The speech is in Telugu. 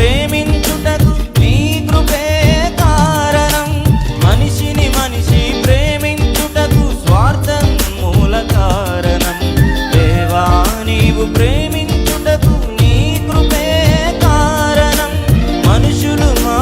ప్రేమించుటకు నీ కృపే కారణం. మనిషిని మనిషి ప్రేమించుటకు స్వార్థం మూల కారణం. దేవా నీవు ప్రేమించుటకు నీ కృపే కారణం. మనుషులు మా